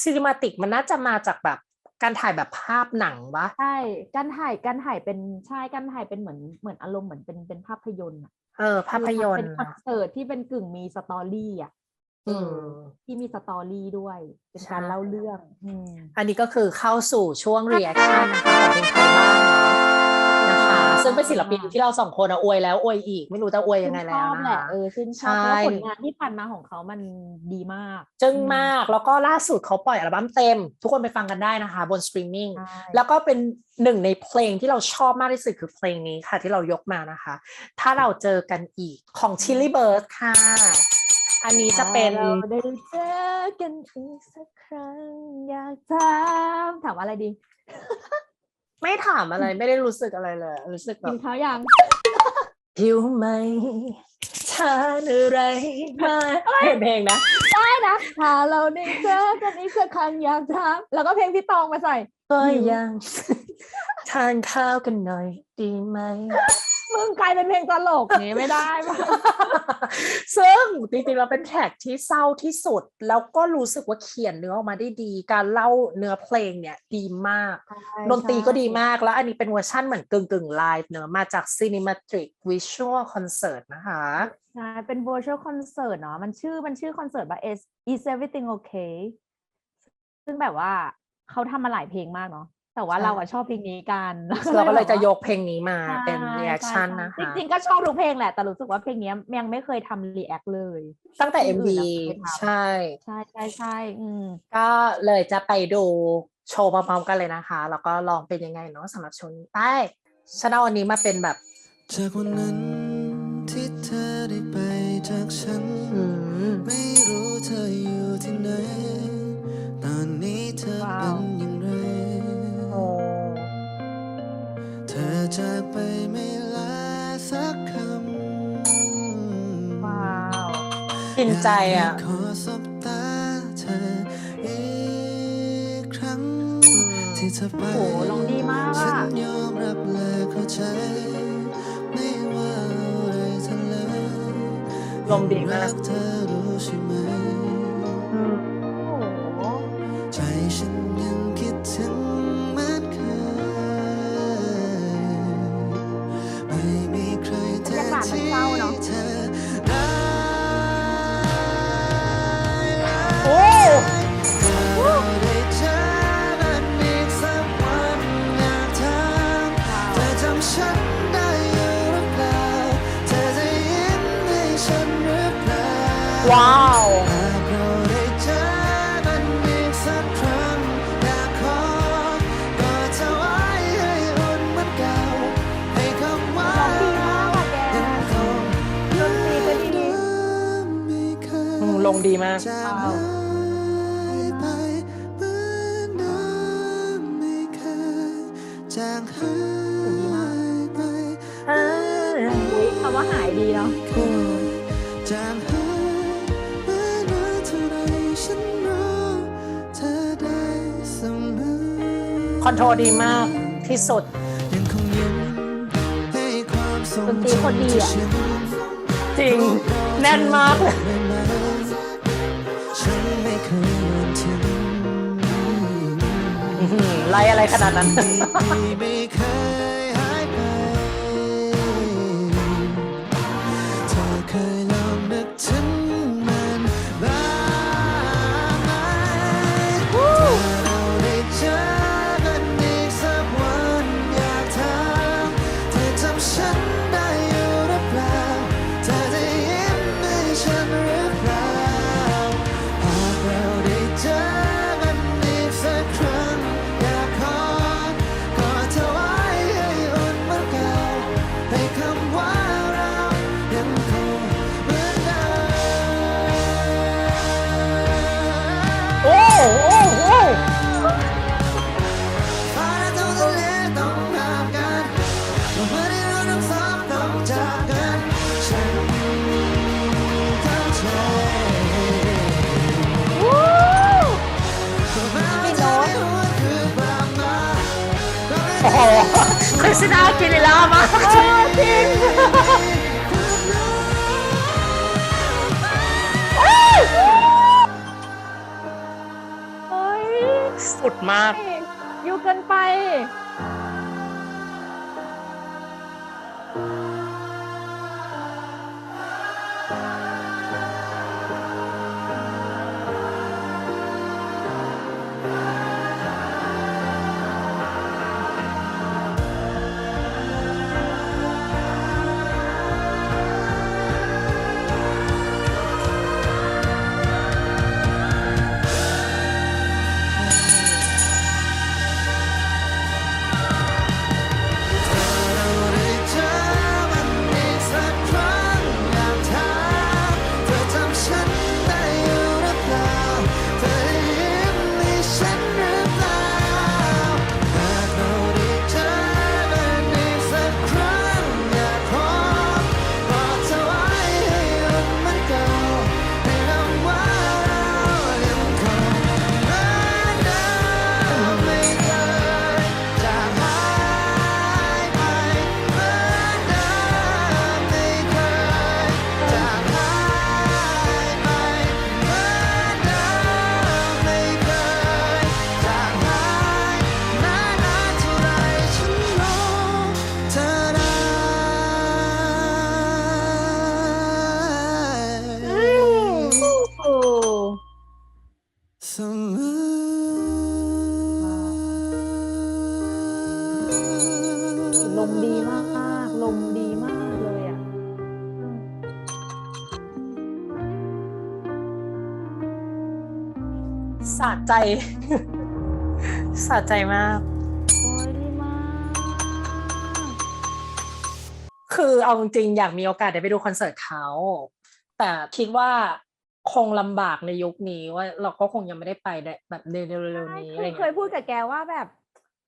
ซีนิมาติกมันน่าจะมาจากแบบการถ่ายแบบภาพหนังวะใช่การถ่ายการถ่ายเป็นใช่การถ่ายเป็นเหมือนเหมือนอารมณ์เหมือนเป็นเป็นภาพยนตร์อะเออ ภาพยนตเป็นร์คอนเสิร์ตที่เป็นกึ่งมีสตอรี่อะอืมที่มีสตอรี่ด้วย เป็นการใช่เล่าเรื่องอืมอันนี้ก็คือเข้าสู่ช่วง reaction นะคะของเพลงไทยบ้างเนาะ นะคะ ซึ่งเป็นศิลปินที่เราสองคนอะอวยแล้วอวยอีก ไม่รู้จะอวยยังไงแล้วชื่นชอบนะแหละคะเออชื่นชอบเพราะว่าใช่ผลงานที่ผ่านมาของเขามันดีมากจึ้งมากแล้วก็ล่าสุดเขาปล่อยอัลบั้มเต็ม ทุกคนไปฟังกันได้นะคะ บนสตรีมมิ่งใช่แล้วก็เป็นหนึ่งในเพลงที่เราชอบมากที่สุดคือเพลงนี้ค่ะ ที่เรายกมานะคะ ถ้าเราเจอกันอีกของ Chili Bird ค่ะอันนี้จะเป็นเราได้เจอกันอีกสักครั้งอยากถามถามอะไรดี ไม่ถามอะไรไม่ได้รู้สึกอะไรเลย รู้สึกแบกิบนข้าวยังหิวไหมทานอะไรมาเพลงเพลงนะ ได้นะถ้าเราได้เจอกันอีกสักครั้งอยากถามแล้วก็เพลงพี่ตองมาใส่ ก็หิว ยัง ทานข้าวกันหน่อยดีไหม มึงกลายเป็นเพลงตลกนี้ไม่ได้ปะซึ่งจริงๆเราเป็นแท็กที่เศร้าที่สุด แล้วก็รู้สึกว่าเขียนเนื้อออกมาได้ดี การเล่าเนื้อเพลงเนี่ยดีมากดนตรีก็ดีมากแล้วอันนี้เป็นเวอร์ชั่นเหมือนกึ่งกึ่งไลฟ์เนอะมาจาก Cinematic Visual Concert นะคะใช่เป็น virtual concert เนาะมันชื่อมันชื่อคอนเสิร์ตว่า is is everything okay ซึ่งแบบว่าเขาทำมาหลายเพลงมากเนาะ แต่ว่าใช่เราอะชอบเพลงนี้กันเราก็เลยจะแบบยว่ากเพลงนี้มาเป็นใช่ reaction ใช่นะคะจริงๆก็ชอบทุกเพลงแหละ แต่รู้สึกว่าเพลงเนี้ยยังไม่เคยทำ react เลย ตั้งแต่เพลง MV อื่นอะเคยทำใช่ ใช่ใช่ใช่อืมก็เลยจะไปดูโชว์พร้อมๆกันเลยนะคะ แล้วก็ลองเป็นยังไงเนาะสำหรับโชว์นี้ไปฉันเอาอันนี้มาเป็นแบบจากวันนั้นที่เธอได้ไปจากฉันอืมไม่รู้เธ ใจอะยากขอสบตาเธออีกครั้งที่เธอไปโหร้องดีมากฉัอะนยอมรับและเข้าใจไม่ว่าอะไรเธอเลยลมดีมาก ยอืมลงดีมาก คอนโทรลดีมากที่สุดดนตรีคนดีอะ จริง แน่นมากเลยไล่อะไรขนาดนั้น คริสตินากิลิลามากเออจริงเฮ้ยสุดมาก อยู่เกินไป ใจสะใจมาก โอ้ยดีมาก คือเอาจริงๆอยากมีโอกาสได้ไปดูคอนเสิร์ตเขา แต่คิดว่าคงลำบากในยุคนี้ว่าเราก็คงยังไม่ได้ไปได้แบบในเร็วๆนี้ใช่อะไรคือเคเงี้ยยพูดกับแกว่าแบบ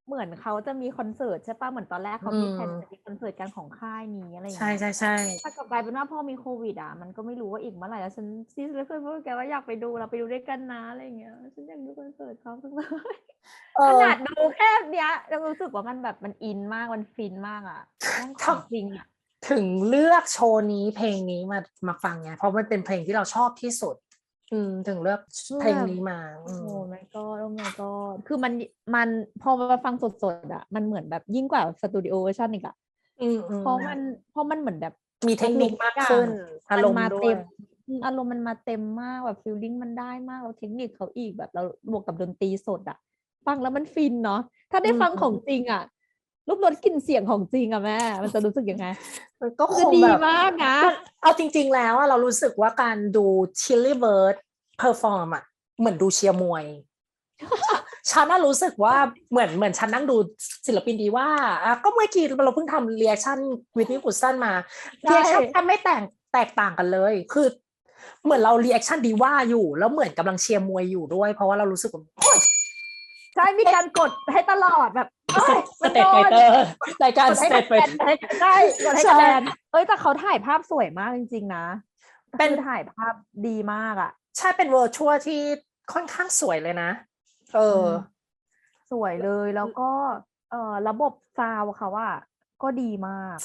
เหมือนเขาจะมีคอนเสิร์ตใช่ปะเหมือนตอนแรกเขามีอืมแผนจะมีคอนเสิร์ตกันของค่ายนี้อะไรอย่างใช่เงี้ยใช่ใช่แต่กลับกลายเป็นว่าพอมีโควิดอะมันก็ไม่รู้ว่าอีกเมื่อไหร่แล้วฉันซีเลยเคยพูดกับแกว่าอยากไปดูเราไปดูด้วยกันนะอะไรอย่างเงี้ยฉันอยากดูคอนเสิร์ตเขาจังเลยเอขอนาดดูแค่เนี้ยยังรู้สึกว่ามันแบบมันอินมากมันฟินมากอะแม่งของจริงอะถึงเลือกโชว์นี้เพลงนี้มามาฟังไงเพราะมันเป็นเพลงที่เราชอบที่สุด อืมถึงเลือกเพลงนี้มาอืโอ้ม my god โอ้ my god คือมันมันพอมาฟังสดๆอะมันเหมือนแบบยิ่งกว่าสตูดิโอเวอร์ชันอีกอะอืมอืมเพราะมันเพราะมันเหมือนแบบมีเทคนิคมากขึ้นมัอารมมาณ์ด้วเต็ยมอืมอารมณ์มันมาเต็มมากแบบฟิลลิ่งมันได้มากแล้วเทคนิคเขาอีกแบบเราบวกกับดนตรีสดอะฟังแล้วมันฟินเนาะถ้าได้ฟังของจริงอะลูกรถกลิ่นเสียงของจริงอะแม่ มันจะรู้สึกยังไง มันก็คจะงดีแบบมากนะ เอาจริง ๆ แล้วอะเรารู้สึกว่าการดู Chili Bird perform อะเหมือนดูเชียร์มวย ฉันน่ะรู้สึกว่าเหมือนเหมือนฉันนั่งดูศิลปินดีว่าอะก็เมื่อกี้เราเพิ่งทำเรีแอคชั่นวิทนี่กุสันมาใช่เรีแอคชั่นแทบไม่แตกแตกต่างกันเลย คือ เหมือนเราเรีแอคชั่นดีว่าอยู่ แล้วเหมือนกำลังเชียร์มวยอยู่ด้วย เพราะว่าเรารู้สึกว่าโอ๊ยใช่มีการกดให้ตลอดแบบเอ้ยสมันเตโดตไฟนเตอร์รายการกดสให้เตตคะไฟแนนให้ได้กดให้ใช่คะแนนเอ้ยแต่เขาถ่ายภาพสวยมากจริง ๆ นะ เป็นคือถ่ายภาพดีมากอะ ใช่เป็นเวอร์ชวลที่ค่อนข้างสวยเลยนะ เอออมสวยเลยแล้วก็ เอ่อระบบซาวด์เขาว่า ก็ดีมาก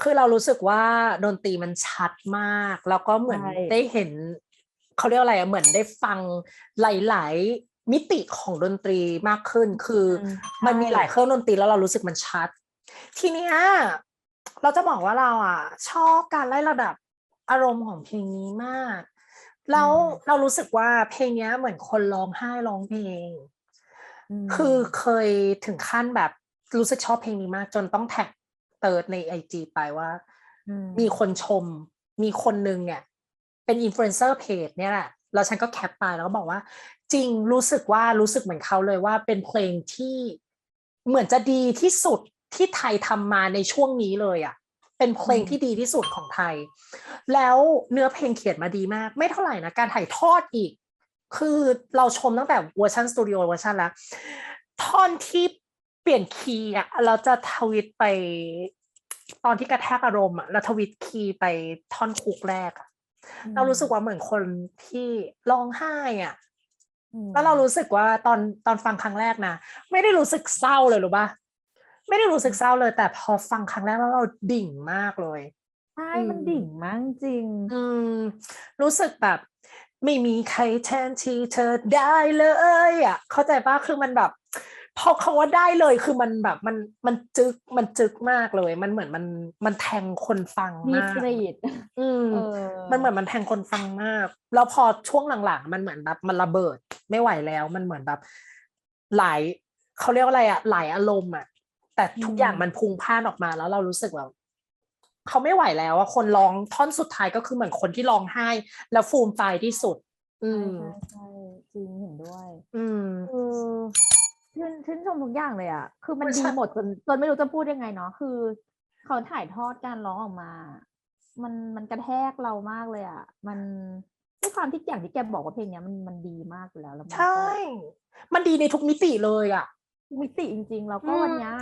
คือเรารู้สึกว่าดนตรีมันชัดมาก แล้วก็เหมือนใช่ ได้เห็น เขาเรียกอะไรอะเหมือนได้ฟังหลาย ๆ มิติของดนตรีมากขึ้น คืออมมันมีใช่หลายเครื่องดนตรีแล้วเรารู้สึกมันชัด ทีเนี้ยเราจะบอกว่าเราอะ ชอบการไล่ระดับอารมณ์ของเพลงนี้มาก แล้วเรารู้สึกว่าเพลงเนี้ยเหมือนคนร้องไห้ร้องเพลงม คือเคยถึงขั้นแบบรู้สึกชอบเพลงนี้มาก จนต้องแท็กเติร์ดในไอจีไปว่ามมีคนชม มีคนนึงเนี่ย เป็นอินฟลูเอนเซอร์เพจเนี่ยแหละแล้วฉันก็แคปไปแล้วก็บอกว่า จริงรู้สึกว่ารู้สึกเหมือนเขาเลยว่าเป็นเพลงที่เหมือนจะดีที่สุดที่ไทยทำมาในช่วงนี้เลยอะ่ะ เป็นเพลงที่ดีที่สุดของไทย แล้วเนื้อเพลงเขียนมาดีมาก ไม่เท่าไหร่นะ การถ่ายทอดอีก คือเราชมตั้งแต่เวอร์ชันสตูดิโอเวอร์ชันแล้วท่อนที่เปลี่ยนคีย์อะเราจะทวิตไปตอนที่กระแทกอารมณ์อะเราทวิตคีย์ไปท่อนคุกแรกอะเรารู้สึกว่าเหมือนคนที่ร้องไห้อะอืมแล้วเรารู้สึกว่าตอนตอนฟังครั้งแรกนะไม่ได้รู้สึกเศร้าเลยหรือปะไม่ได้รู้สึกเศร้าเลย แต่พอฟังครั้งแรกแล้วเราดิ่งมากเลยใช่อืมมันดิ่งมากจริง อืมรู้สึกแบบ ไม่มีใครแทนที่เธอได้เลยอะเข้าใจปะคือมันแบบพอคำว่าได้เลยคือมันแบบมันมันจึกมันจึกมากเลย มันเหมือนมันมันแทงคนฟังมีมากกรีดอืมเออมันเหมือนมันแทงคนฟังมาก แล้วพอช่วงหลังๆ มันเหมือนแบบมันระเบิดไม่ไหวแล้ว มันเหมือนแบบ หลายเขาเรียกว่าอะไรอะหลายอารมณ์อะแต่ทุกอย่างมันพุงพ่านออกมาแล้วเรารู้สึกแบบ เขาไม่ไหวแล้วอะคนร้องท่อนสุดท้ายก็คือเหมือนคนที่ร้องไห้ แล้วฟูมไฟายที่สุด อืใช่มใช่ใช่จริงเห็นด้วย อืมคือชื่นชื่นชมทุกอย่างเลยอะคือมันมันดีใช่หมดจนจนไม่รู้จะพูดยังไงเนาะคือ เขาถ่ายทอดการร้องออกมา มันมันกระแทกเรามากเลยอะมันด้วยความที่อย่างที่แกบอกว่าเพลงเนี้ยมันมันดีมากอยู่แล้วแล้วมันใช่ก็มันดีในทุกมิติเลยอะมิติจริงๆ แล้วก็อืมวันเนี้ย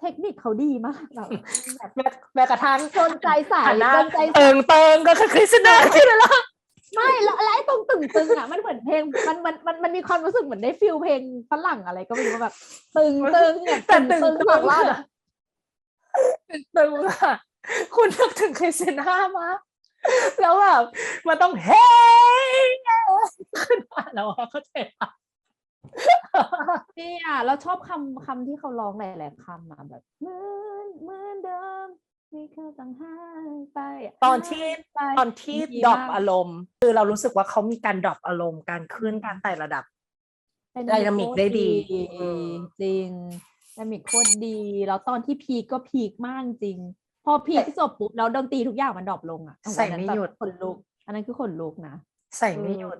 เทคนิคเขาดีมากแบบแบบแม้แม้กระทั่งโดนใจใส่หันหน้าโดนใจใส่เติงเติงก็คือคริสตินาใช่ไหมล่ะไม่แล้วแล้วไอ้ตรงตึงตึงอะมันเหมือนเพลงมันมันมันมันมีความรู้สึกเหมือนได้ฟิลเพลงฝรั่งอะไรก็ไม่รู้ว่าแบบ ตึงตึงเนี่ยแต่ตึงตึงตึมากงว่าอะตึงอะคุณนึกถึงคริสติน่ามากแล้วแบบมันต้องเฮ้ขึ้นมาแล้วอะเข้าใจปะ นี่อะเราชอบคำคำที่เขาร้องหลายๆคำอะแบบเหมือนเหมือนเดิมไม่เคยต้องหายไปตอนที่หายไปตอนที่ดีดรอปมากอารมณ์ คือเรารู้สึกว่าเขามีการดรอปอารมณ์การขึ้นการไต่ระดับ Dynamic ไดนามิกโคตรได้ดี จริงไดนามิกโคตรดี แล้วตอนที่พีคก็พีคมากจริง พอพีคจบปุ๊บแล้วดนตรีทุกอย่างมันดรอปลงอะใส่อันนั้นไม่แบบหยุดขนลุก อันนั้นคือขนลุกนะ ใส่ไม่เออหยุด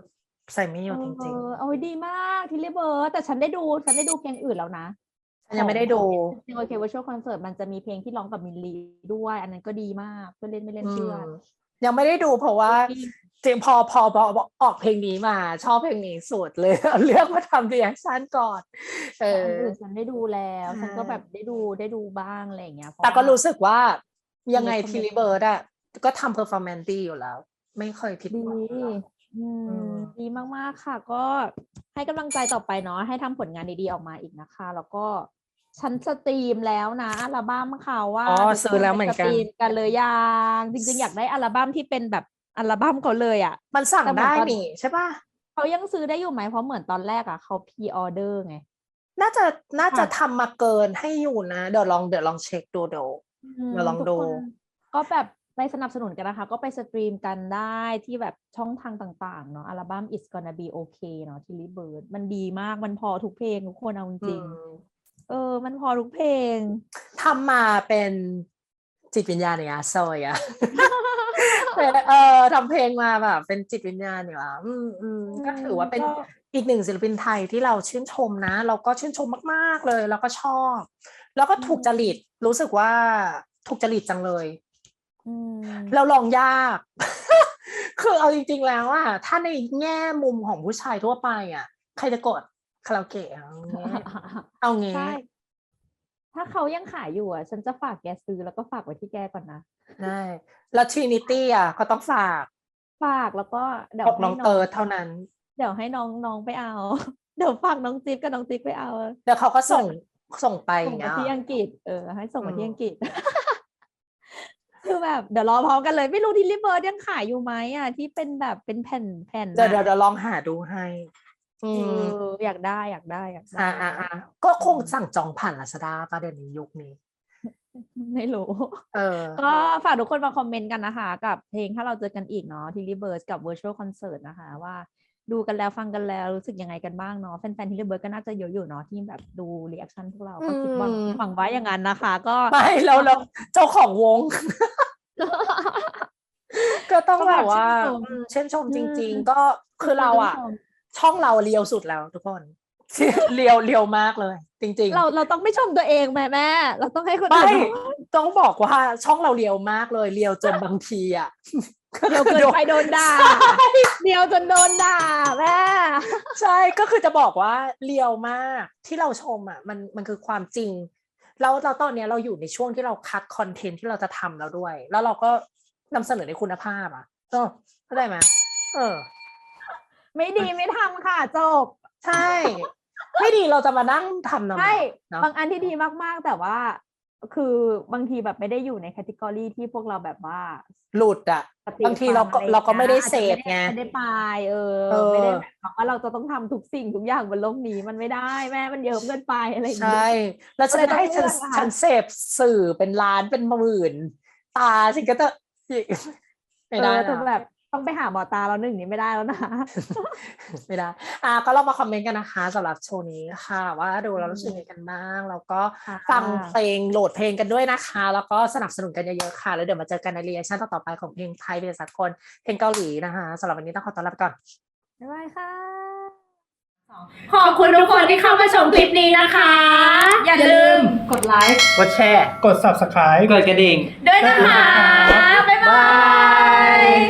ใส่ไม่หยุดจริงเออเอาไว้ดีมากทิลลี่เบิร์ดแต่ฉันได้ดูฉันได้ดูเพลงอื่นแล้วนะๆฉันยังไม่ได้ดูโอเควิชวลคอนเสิร์ตมันจะมีเพลงที่ร้องกับมิลลีด้วย อันนั้นก็ดีมากเพื่อนเล่นไม่เล่นอืเชื่อมยังไม่ได้ดูเพราะว่าจริงจริงพอพอพอออกเพลงนี้มา ชอบเพลงนี้สุดเลยเอาเลือกมาทำเรีแอคชั่นก่อน เอแต่อันออื่นฉันได้ดูแล้ว ฉันก็ใช่แบบได้ดูได้ดูบ้างอะไรอย่างเงี้ยเพราะแต่ก็ว่ารู้สึกว่ายังไงมีคนทีรีเบิร์ดอะก็ทำเพอร์ฟอร์แมนซ์ดีอยู่แล้ว ไม่เคยผิดดีหวัง อยู่แล้วอือืมมดีมากๆค่ะ ก็ให้กำลังใจต่อไปเนาะให้ทำผลงานดีๆออกมาอีกนะคะ แล้วก็ฉันสตรีมแล้วนะอัลบั้มเขาว่าอ๋อทุกซื้อแล้วเหมือนคกันไปสตรีมกันเลยยังจริงๆอยากได้อัลบั้มที่เป็นแบบอัลบั้มเขาเลยอะ มันสั่งแต่เหมือนได้ตอน นี่ใช่ป่ะ เขายังซื้อได้อยู่ไหมเพราะเหมือนตอนแรกอะเขาพ r ออเดอร์ไง น่าจะน่าจะค่ะทำมาเกินให้อยู่นะ เดี๋ยวลองเดี๋ยวลองเช็คดูเดี๋ยว อืมเดี๋ยวลองทุกดู คนก็แบบ ไปสนับสนุนกันนะคะ ก็ไปสตรีมกันได้ที่แบบช่องทางต่าง ๆ เนาะอัลบั้ม It's Gonna Be Okay เนาะที่ r ี b เบิร์ดมันดีมากมันพอทุกเพลงทุกคนเอาจอืริงมๆเออ มันพอทุกเพลงทำมาเป็นจิตวิญญาณเนี่ยซอยอะเป็นเออทำเพลงมาแบบ เป็นจิตวิญญาณเนี่ยอืมอืมก็ถือว่าเป็นก็อีกหนึ่งศิลปินไทยที่เราชื่นชมนะ เราก็ชื่นชมมาก ๆ เลย แล้วก็ชอบ แล้วก็ถูกจริตรู้สึกว่าถูกจริตจังเลยอืม เราลองยาก คือเอาจริง ๆ แล้วอะถ้าในแง่มุมของผู้ชายทั่วไปอะใครจะกดคาราโอเกะเอางี้เอางี้ใช่ถ้าเขายังขายอยู่อะ ฉันจะฝากแกซื้อแล้วก็ฝากไว้ที่แกก่อนนะได้แล้วทรินิตี้อะก็ต้องฝาก ฝากแล้วก็เดี๋ยบวอกให้น้องเติร์ดเท่านั้น เดี๋ยวให้น้องน้องไปเอา เดี๋ยวฝากน้องจิ๊บกับน้องจิ๊บไปเอา เดี๋ยวเขาก็ส่งส่งไปอส่งย่างมาเงี้ยที่อังกฤษเออให้ส่งมาที่อืมอังกฤษ คือแบบเดี๋ยวรอพร้อมกันเลยไม่รู้ที่ริเบิร์ดยังขายอยู่ไหมอะที่เป็นแบบเป็นแผ่นแผ่นเดี๋ยวเดี๋ยวอะเดี๋ยวลองหาดูให้ อืเอมออยากได้อยากได้อยากได้อ่าอ่าอ่าก็คงสั่งจองผ่านลาซาด้าประเด็นนี้ยุคนี้ไม่รู้เออก็ฝากทุกคนมาคอมเมนต์กันนะคะ กับเพลงถ้าเราเจอกันอีกเนาะที่ริเบิร์ดกับ Virtual Concert นะคะ ว่า ดูกันแล้วฟังกันแล้วรู้สึกยังไงกันบ้างเนาะแฟนๆที่ริเบิร์ดก็น่าจะเยอะอยู่เนาะที่แบบดูรีแอคชั่นพวกเราก็คิดหวังอืมหวังไว้อย่างนั้นนะคะ ก็ไม่แล้วแล้วเจ้าของวง ก็ต้องก็แบแบบบว่าชื่นชมอืมชื่นชมจริงอืมๆก็คือเราอะชื่นชมช่องเราเลียวสุดแล้วทุกคนเลียวเลียวมากเลย จริงเราเราต้องไม่ชมตัวเองแม่แม่ เราต้องให้คนๆไม่อื่นชม ต้องบอกว่าช่องเราเลียวมากเลยเลียวจนบางทีอะเดี๋ยวเกินไปโดนด่าเดียวจนโดนด่าแม่ใช่ก็คือจะบอกว่าเลียวมากที่เราชมอะมันมันคือความจริงแล้วเราตอนเนี้ยเราอยู่ในช่วงที่เราคัดคอนเทนต์ที่เราจะทำแล้วด้วย แล้วเราก็นำเสนอในคุณภาพอะเออเข้าใจไหมเออ ไม่ดีไม่ทำค่ะจบ ใช่ ไม่ดีเราจะมานั่งทำทำไมใช่เนอะบางอันที่ดีมากๆ แต่ว่า คือบางทีแบบไม่ได้อยู่ในแคตตากรีที่พวกเราแบบว่าหลุดอะสติบางทีเราก็ฟังอะเราก็ไม่ได้อย่เสพไงอาจจะไม่ได้ไม่ได้ไปเออเออไม่ได้แบบว่าเราจะต้องทำทุกสิ่งทุกอย่างบนโลกนี้มันไม่ได้แม่มันเยอะเกินไปอะไรอย่างใช่เงี้ยแล้วฉันก็เลยจะให้ฉันต้องเลือกอะฉันเสพสื่อเป็นล้านเป็นหมื่นตาฉันก็จะไม่ได้เออนะแต่แบบ ต้องไปหาหมอตาเราหนึ่งนี้ไม่ได้แล้วนะ ไม่ได้ อะก็ลองมาคอมเมนต์กันนะคะสำหรับโชว์นี้ค่ะ ว่าดูแล้วรู้สึกยังไงกันบ้าง แล้วก็ค่ะฟังเพลงโหลดเพลงกันด้วยนะคะ แล้วก็สนับสนุนกันเยอะๆค่ะ แล้วเดี๋ยวมาเจอกันในเรียชั่นต่อๆไปของเพลงไทยเพลงสากลเพลงเกาหลีนะคะสำหรับวันนี้ต้องขอต้อนรับไปก่อนบ๊ายบายค่ะขอบคุณทุกคนที่เข้ามาชมคลิปนี้นะคะ อย่าลืมกดไลค์กดแชร์ กด subscribe กดกระดิ่งด้วยนะคะบ๊ายบาย